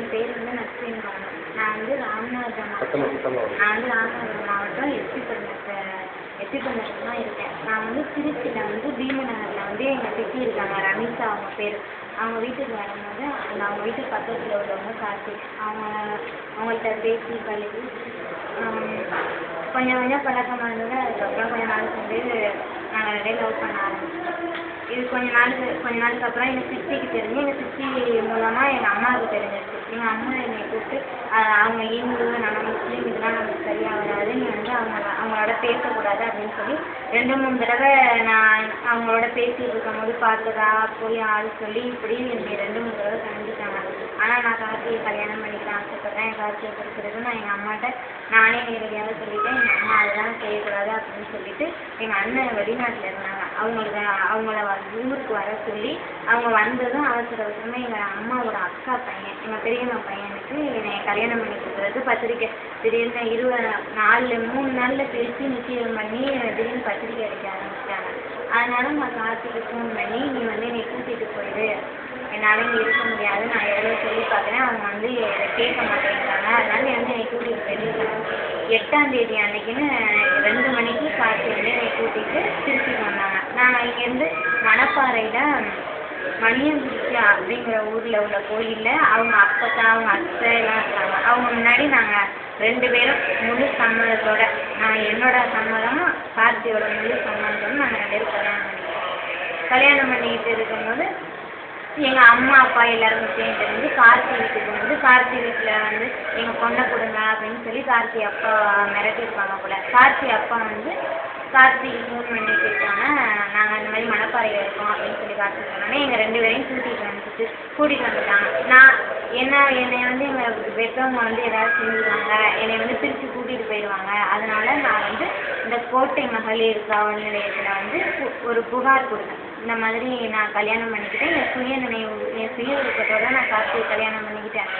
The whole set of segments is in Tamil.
என் பேர் வந்து நஸ்ரீன் பானு நான் வந்து ராமநாதபுரம் மாவட்டம். நான் வந்து ராமநாதபுரம் மாவட்டம் எஸ்பி பண்ணத்தை எஸ்பி பண்ணத்தில் தான் இருக்கேன். நான் வந்து திருச்சியில் வந்து பீமநகரில் வந்து எங்கள் சித்தி இருக்காங்க ரமீஷா அவங்க பேர். அவங்க வீட்டுக்கு வரும்போது அந்த அவங்க வீட்டுக்கு பக்கத்தில் உள்ளவங்க கார்த்திக் அவங்க அவங்கள்ட்ட பேசி பழகி கொஞ்சம் கொஞ்சம் பழக்கமாக இருந்தது அதுக்கப்புறம் கொஞ்ச நாள் வந்து நாங்கள் நிறைய லவ் பண்ண ஆரம்பிச்சோம் இது கொஞ்ச நாளுக்கு கொஞ்ச நாளுக்கு அப்புறம் எங்கள் சித்திக்கு தெரிஞ்சு எங்கள் சித்தி மூலமாக எங்கள் அம்மாவுக்கு தெரிஞ்சிருச்சு. எங்கள் அம்மா என்னை கூப்பிட்டு அவங்க இந்து நம்ம முஸ்லீம் இதெல்லாம் நமக்கு சரியாக வராது. நீ வந்து அவங்க அவங்களோட பேசக்கூடாது அப்படின்னு சொல்லி ரெண்டு மூணு தடவை நான் அவங்களோட பேசிட்டு இருக்கும்போது பார்த்ததா போய் ஆள் சொல்லி இப்படி என்னை ரெண்டு மூணு தடவை கண்டிச்சாங்க தம்பியை கல்யாணம் பண்ணிக்க ஆசைப்பட்டேன் என் கார்த்தியை பிடிச்சிருக்கு நான் எங்கள் அம்மாட்ட நானே நேரடியாக சொல்லிட்டேன் எங்கள் அம்மா அதெல்லாம் செய்யக்கூடாது அப்படின்னு சொல்லிட்டு எங்கள் அண்ணன் வெளிநாட்டில் இருந்தாங்க. அவங்களுக்கு அவங்கள வ- ஊருக்கு வர சொல்லி அவங்க வந்ததும் அவசர அவசரமாக எங்கள் அம்மாவோட அக்கா பையன் எங்கள் பெரியம்மா பையனுக்கு என்னை கல்யாணம் பண்ணி கொடுக்குறது பத்திரிக்கை திடீர்னு இருபது நாலு மூணு நாளில் பேசி நிச்சயம் பண்ணி திடீர்னு பத்திரிக்கை அடிக்க ஆரம்பிச்சிட்டாங்க. அதனால நான் கார்த்திக்கு ஃபோன் பண்ணி நீ வந்து கூட்டிகிட்டு போயிடு. என்னால் இங்கே இருக்க முடியாது. நான் எவ்வளோ சொல்லி பார்க்குறேன். அவங்க வந்து கேட்க மாட்டேங்கிறாங்க. அதனால வந்து என்னை கூட்டிகிட்டு போயிட்டு எட்டாந்தேதி அன்னைக்குன்னு ரெண்டு மணிக்கு கார்த்தி வந்து என்னை கூட்டிகிட்டு திருச்சிக்கு வந்தாங்க. நாங்கள் இங்கேருந்து மணப்பாறையில் மணியங்குறிச்சி அப்படிங்கிற ஊரில் உள்ள கோயிலில் அவங்க அப்பத்தா அவங்க அத்தை எல்லாம் இருக்காங்க. அவங்க முன்னாடி நாங்கள் ரெண்டு பேரும் முழு சம்மதத்தோட நான் என்னோட சம்மதமும் கார்த்தியோட முழு சம்மதமும் நாங்கள் ரெண்டு பேரும் கல்யாணம் கல்யாணம் பண்ணிக்கிட்டு இருக்கும்போது எங்கள் அம்மா அப்பா எல்லாரும் சேர்ந்து வந்து கார்த்தி வீட்டுக்கு வந்து கார்த்தி வீட்டில் வந்து எங்கள் பொண்ணை கொடுங்க அப்படின்னு சொல்லி கார்த்தி அப்பா மிரட்டியிருப்பாங்க போல. கார்த்தி அப்பா வந்து கார்த்திக்கு ஃபோன் பண்ணி இருக்காங்க. நாங்கள் இந்த மாதிரி மணப்பாறையில் இருக்கோம் அப்படின்னு சொல்லி கார்த்தி சொன்னோன்னே எங்கள் ரெண்டு பேரையும் கூட்டிகிட்டு வந்துட்டு கூட்டிகிட்டு வந்துட்டாங்க. நான் என்ன என்னை வந்து எங்கள் பெற்றவங்க வந்து ஏதாவது செஞ்சுருவாங்க என்னை வந்து திருச்சி கூட்டிகிட்டு போயிடுவாங்க அதனால நான் வந்து இந்த கோட்டை மகளிர் காவல் நிலையத்தில் வந்து ஒரு புகார் கொடுத்தேன். இந்த மாதிரி நான் கல்யாணம் பண்ணிக்கிட்டேன். என் சுய நினைவு என் சுய விருப்பத்தோடு நான் கார்த்திகை கல்யாணம் பண்ணிக்கிட்டேன்.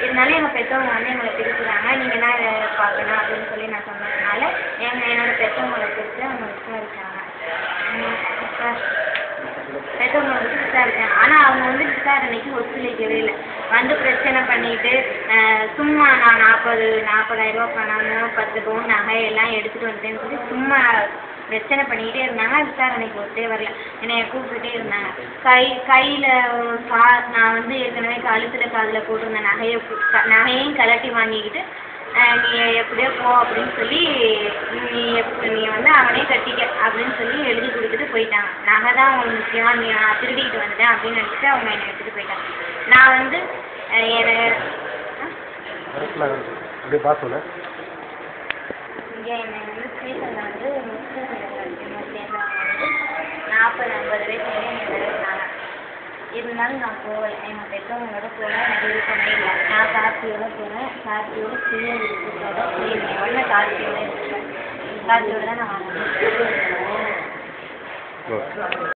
இருந்தாலும் எங்கள் பெற்றவங்க வந்து எங்களை பிரிக்கிறாங்க நீங்கள் தான் இதை பார்க்கணும் அப்படின்னு சொல்லி நான் சொன்னதுனால எங்கள் என்னோடய பெற்றவங்களை பிரித்து அவங்க விசாரிச்சாங்க அவங்க விசாரி- பெற்றவங்களை வந்து விசாரிச்சாங்க ஆனால் அவங்க வந்து விசாரணைக்கு ஒத்துழைக்கவே இல்லை. வந்து பிரச்சனை பண்ணிட்டு சும்மா நான் நாற்பது நாற்பதாயிரம் ரூபா பணமும் பத்து பவுன் நகை எல்லாம் எடுத்துகிட்டு வந்துட்டேன்னு சொல்லி சும்மா பிரச்சனை பண்ணிக்கிட்டே இருந்தாங்க. விசாரணைக்கு ஒத்தே வரல. என்னைய கூப்பிட்டுட்டே இருந்தாங்க. கை கையில் கா நான் வந்து ஏற்கனவே கழுத்தில் காதில் போட்டிருந்த நகையை கு- க- நகையையும் கலட்டி வாங்கிக்கிட்டு நீ எப்படியோ போ அப்படின்னு சொல்லி நீ எப் நீ வந்து அவனே கட்டிக்க அப்படின்னு சொல்லி எழுதி கொடுத்துட்டு போயிட்டாங்க. நகை தான் உங்களுக்கு முக்கியமாக நீ நான் திருடிக்கிட்டு வந்துட்டேன் அப்படின்னு நினச்சிட்டு அவங்க என்னை எடுத்துகிட்டு போயிட்டாங்க. நான் வந்து அஹ், எனக்கு கரெக்டில் அப்படியே பார்த்து இங்கே என்னை வந்து ஸ்டேஷனில் வந்து முஸ்லீம் என்னை சேர்ந்தவங்க வந்து நாற்பது ஐம்பது பேர் வந்து இருந்தாலும் நான் போகல. எங்கள் பெற்றவங்களோட போக எனக்கு விருப்பமே இல்லை. நான் கார்த்தியோட போகிறேன் கார்த்தியோட சுய விருப்பத்தோட சுய கார்த்தியோட இருக்கேன்? கார்த்தியோட தான் நான் வரேன் ஓகே